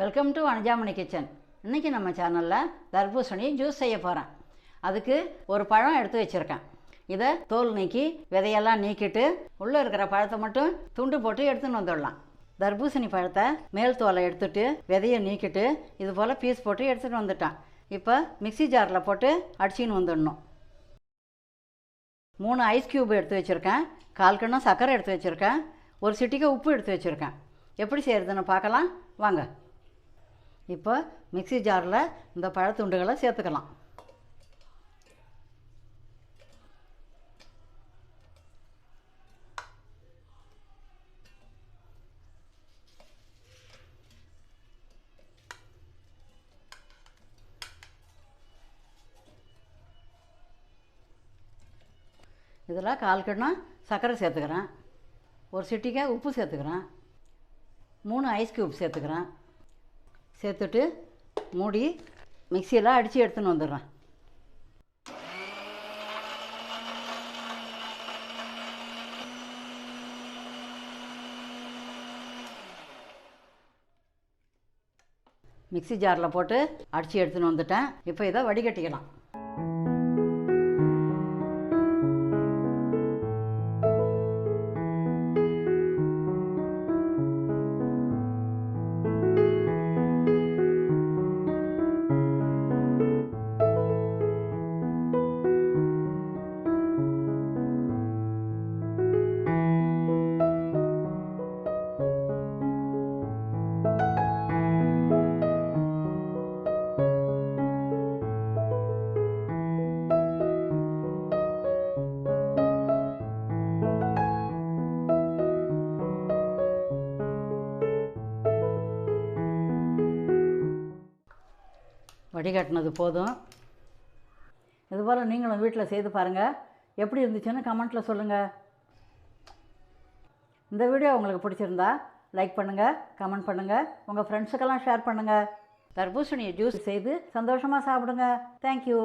Welcome to Vanajamani kitchen இன்றைக்கி நம்ம சேனலில் தர்பூசணி ஜூஸ் செய்ய போகிறேன் அதுக்கு ஒரு பழம் எடுத்து வச்சுருக்கேன். இதை தோல் நீக்கி விதையெல்லாம் நீக்கிட்டு உள்ளே இருக்கிற பழத்தை மட்டும் துண்டு போட்டு எடுத்துன்னு வந்துடலாம். தர்பூசணி பழத்தை மேல் தோலை எடுத்துட்டு விதையை நீக்கிட்டு இது போல் பீஸ் போட்டு எடுத்துகிட்டு வந்துட்டான். இப்போ மிக்ஸி ஜாரில் போட்டு அடிச்சின்னு வந்துடணும். மூணு ஐஸ் கியூப் எடுத்து வச்சுருக்கேன். கால் கிண்ணம் சர்க்கரை எடுத்து வச்சுருக்கேன். ஒரு சிட்டிக்கு உப்பு எடுத்து வச்சுருக்கேன். எப்படி செய்கிறதுன்னு பார்க்கலாம். வாங்க. இப்போ மிக்ஸி ஜாரில் இந்த பழத்துண்டுகளை சேர்த்துக்கலாம். இதில் கால் கிண்ணம் சர்க்கரை சேர்த்துக்கிறேன். ஒரு சிட்டிக்காய் உப்பு சேர்த்துக்கிறேன். மூணு ஐஸ் க்யூப் சேர்த்துக்கிறேன். சேர்த்துட்டு மூடி மிக்சியில் அடித்து எடுத்துன்னு வந்துடுறேன். மிக்ஸி ஜாரில் போட்டு அடித்து எடுத்துன்னு வந்துட்டேன். இப்போ இதை வடிகட்டிக்கலாம். வடிகட்டினது போதும். இதுபோல் நீங்களும் வீட்டில் செய்து பாருங்கள் எப்படி இருந்துச்சுன்னு கமெண்ட்டில் சொல்லுங்கள் இந்த வீடியோ உங்களுக்கு பிடிச்சிருந்தா லைக் பண்ணுங்கள் கமெண்ட் பண்ணுங்கள் உங்கள் ஃப்ரெண்ட்ஸுக்கெல்லாம் ஷேர் பண்ணுங்கள் தர்பூசணியை ஜூஸ் செய்து சந்தோஷமாக சாப்பிடுங்க. தேங்க்யூ